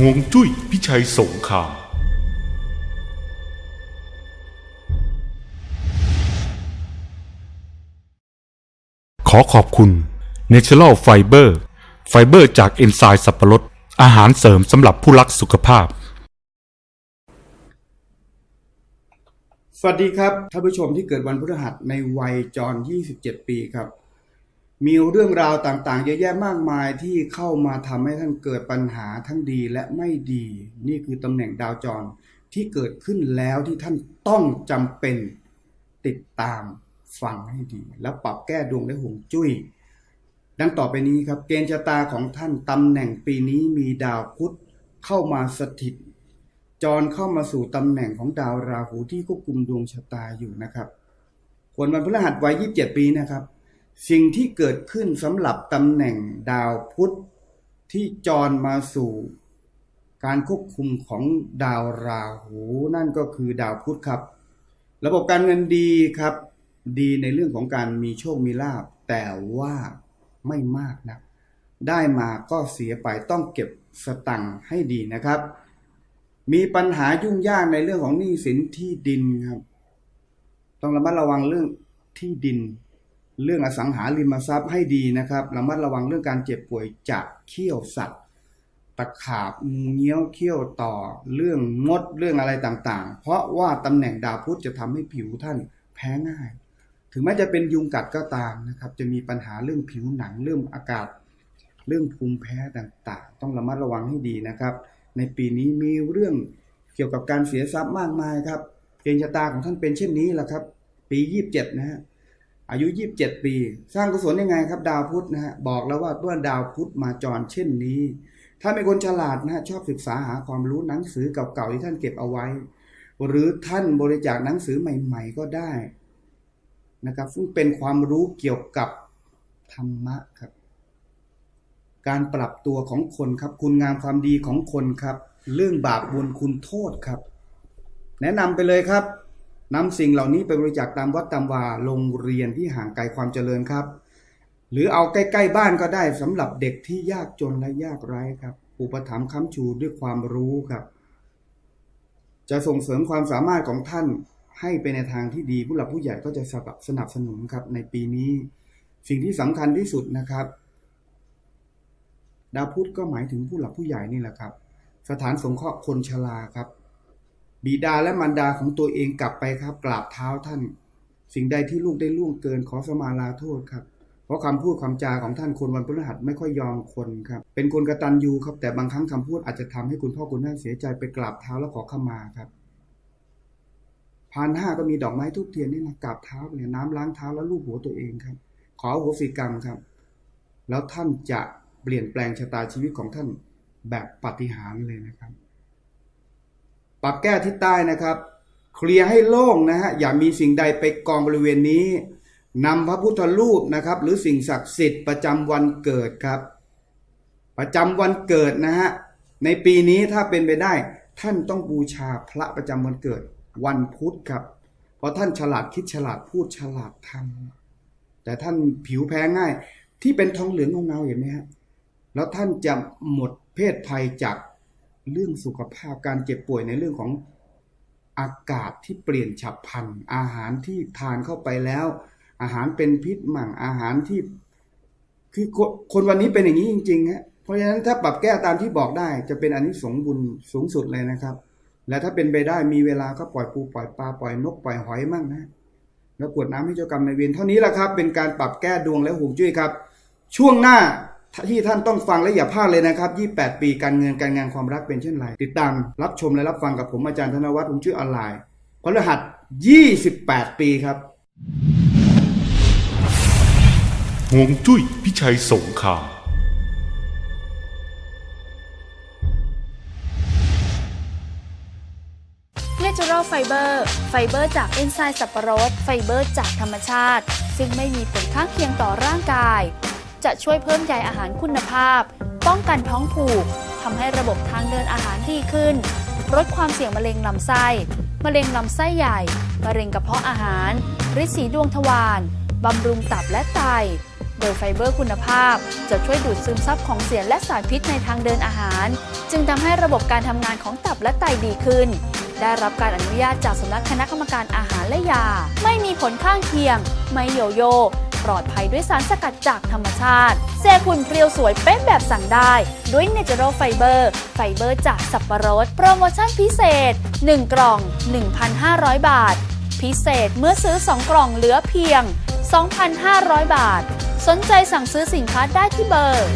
ห่วงจุ้ยพิชัยสงคราม ขอขอบคุณ Natural Fiber ไฟเบอร์จากเอนไซม์สับปะรด อาหารเสริมสำหรับผู้รักสุขภาพ สวัสดีครับท่านผู้ชมที่เกิดวันพฤหัสในวัยจร 27 ปีครับ มีเรื่องราวต่างๆ เยอะแยะมากมายที่เข้ามาทำให้ท่านเกิดปัญหาทั้งดีและไม่ดี นี่คือตำแหน่งดาวจรที่เกิดขึ้นแล้วที่ท่านต้องจำเป็นติดตามฟังให้ดี แล้วปรับแก้ดวงและห่วงจุ้ยดังต่อไปนี้ครับ เกณฑ์ชะตาของท่านตำแหน่งปีนี้มีดาวพุธเข้ามาสถิต จรเข้ามาสู่ตำแหน่งของดาวราหูที่ควบคุมดวงชะตาอยู่นะครับคนวันพฤหัสวัย 27 ปีนะครับ สิ่งที่เกิดขึ้นสำหรับตำแหน่งดาวพุธที่จรมาสู่การควบคุมของดาวราหูนั่นก็คือดาวพุธครับ ระบบการเงินดีครับ ดีในเรื่องของการมีโชคมีลาบแต่ว่าไม่มากนะได้มาก็เสียไปต้องเก็บสตังค์ให้ดีนะครับ มีปัญหายุ่งยากในเรื่องของหนี้สินที่ดินครับ ต้องระมัดระวังเรื่องที่ดิน เรื่องอสังหาริมทรัพย์ให้ดีนะครับระมัดระวังเรื่องการเจ็บป่วยจากเขี้ยวสัตว์ ตะขาบงูเงี้ยวเขี้ยวต่อ เรื่องมดเรื่องอะไรต่างๆ เพราะว่าตำแหน่งดาวพุธจะทำให้ผิวท่านแพ้ง่าย ถึงแม้จะเป็นยุงกัดก็ตามนะครับ จะมีปัญหาเรื่องผิวหนังเรื่องอากาศ เรื่องภูมิแพ้ต่างๆ ต้องระมัดระวังให้ดีนะครับ ในปีนี้มีเรื่องเกี่ยวกับการเสียทรัพย์มากมายครับเกณฑ์ชะตาของท่านเป็นเช่นนี้แหละครับ ปียี่สิบเจ็ดนะฮะ อายุยี่สิบเจ็ดปี สร้างกุศลยังไงครับ ดาวพุธนะฮะบอกแล้วว่าเมื่อดาวพุธมาจรเช่นนี้ ถ้าเป็นคนฉลาดนะฮะชอบศึกษาหาความรู้หนังสือเก่าๆที่ท่านเก็บเอาไว้ หรือท่านบริจาคหนังสือใหม่ ๆ ก็ได้นะครับซึ่งเป็นความรู้เกี่ยวกับธรรมะครับ การปรับตัวของคนครับ คุณงามความดีของคนครับ เรื่องบาปบุญคุณโทษครับ แนะนำไปเลยครับ นำสิ่งเหล่านี้ไปบริจาคตามวัดตามวาโรงเรียนที่ห่างไกลความเจริญครับ หรือเอาใกล้ๆบ้านก็ได้สำหรับเด็กที่ยากจนและยากไร้ครับ อุปถัมภ์ค้ำชูด้วยความรู้ครับ จะส่งเสริมความสามารถของท่านให้ไปในทางที่ดีผู้หลักผู้ใหญ่ก็จะสนับสนุนครับในปีนี้ สิ่งที่สำคัญที่สุดนะครับดาวพุธก็หมายถึงผู้หลักผู้ใหญ่นี่แหละครับ สถานสงเคราะห์คนชราครับ บิดาและมารดาของตัวเองกลับไปครับ กราบเท้าท่าน สิ่งใดที่ลูกได้ล่วงเกินขอสมาลาโทษครับ เพราะคำพูดคำจาของท่านคนวันพฤหัสไม่ค่อยยอมคนครับ เป็นคนกระตันยูครับ แต่บางครั้งคำพูดอาจจะทำให้คุณพ่อคุณแม่เสียใจไปกราบเท้าแล้วขอขมาครับพานห้าก็มีดอกไม้ทุกเทียนนี่นะกราบเท้าเนี่ยน้ำล้างเท้าแล้วลูบหัวตัวเองครับ ขออโหสิกรรมครับ แล้วท่านจะเปลี่ยนแปลงชะตาชีวิตของท่านแบบปฏิหารเลยนะครับ ปรับแก้ที่ใต้นะครับ เคลียร์ให้โล่งนะฮะอย่ามีสิ่งใดไปกองบริเวณนี้นำพระพุทธรูปนะครับ หรือสิ่งศักดิ์สิทธิ์ประจำวันเกิดครับ ประจำวันเกิดนะฮะในปีนี้ถ้าเป็นไปได้ ท่านต้องบูชาพระประจำวันเกิด วันพุธครับ เพราะท่านฉลาดคิดฉลาดพูดฉลาดทำแต่ท่านผิวแพ้ง่าย ที่เป็นทองเหลืองเงาเห็นไหมฮะแล้วท่านจะหมดเพศภัยจาก เรื่องสุขภาพการเจ็บป่วยในเรื่องของอากาศที่เปลี่ยนฉับพลัน อาหารที่ทานเข้าไปแล้ว อาหารเป็นพิษมั่งอาหารที่ คือคนคนวันนี้เป็นอย่างนี้จริงๆฮะเพราะฉะนั้นถ้าปรับแก้ตามที่บอกได้ จะเป็นอันนี้สงบุญสูงสุดเลยนะครับ และถ้าเป็นไปได้มีเวลาก็ปล่อยปูปล่อยปลาปล่อยนกปล่อยหอยมั่งนะแล้วกวดน้ำให้เจ้ากรรมนายเวรเท่านี้แหละครับ เป็นการปรับแก้ดวงและห่วงจุ้ยครับ ช่วงหน้า ที่ท่านต้องฟังและอย่าพลาดเลยนะครับ 28 ปีการเงินการงานความรักเป็นเช่นไร ติดตามรับชมและรับฟังกับผมอาจารย์ธนวัฒน์ห่วงจุ้ยออนไลน์พฤหัส 28 ปีครับห่วงจุ้ยพิชัยสงคราม Natural Fiber ไฟเบอร์จากเอนไซม์สับปะรด ไฟเบอร์จากธรรมชาติ ซึ่งไม่มีผลข้างเคียงต่อร่างกาย จะช่วยเพิ่มใยอาหารคุณภาพ ป้องกันท้องผูกทำให้ระบบทางเดินอาหารดีขึ้น ลดความเสี่ยงมะเร็งลำไส้ มะเร็งลำไส้ใหญ่ มะเร็งกระเพาะอาหารริดสีดวงทวารบำรุงตับและไต โดยไฟเบอร์คุณภาพ จะช่วยดูดซึมซับของเสียและสารพิษในทางเดินอาหาร จึงทำให้ระบบการทำงานของตับและไตดีขึ้น ได้รับการอนุญาตจากสำนักคณะกรรมการอาหารและยา ไม่มีผลข้างเคียง ไม่โยโย ปลอดภัยด้วยสารสกัดจากธรรมชาติเซคุณเพรียวสวยเป๊ะแบบสั่งได้ ด้วยเนเจอรัลไฟเบอร์ไฟเบอร์จากสับประรด โปรโมชั่นพิเศษ 1 กล่อง 1,500 บาท พิเศษเมื่อซื้อ 2 กล่องเหลือเพียง 2,500 บาท สนใจสั่งซื้อสินค้าได้ที่เบอร์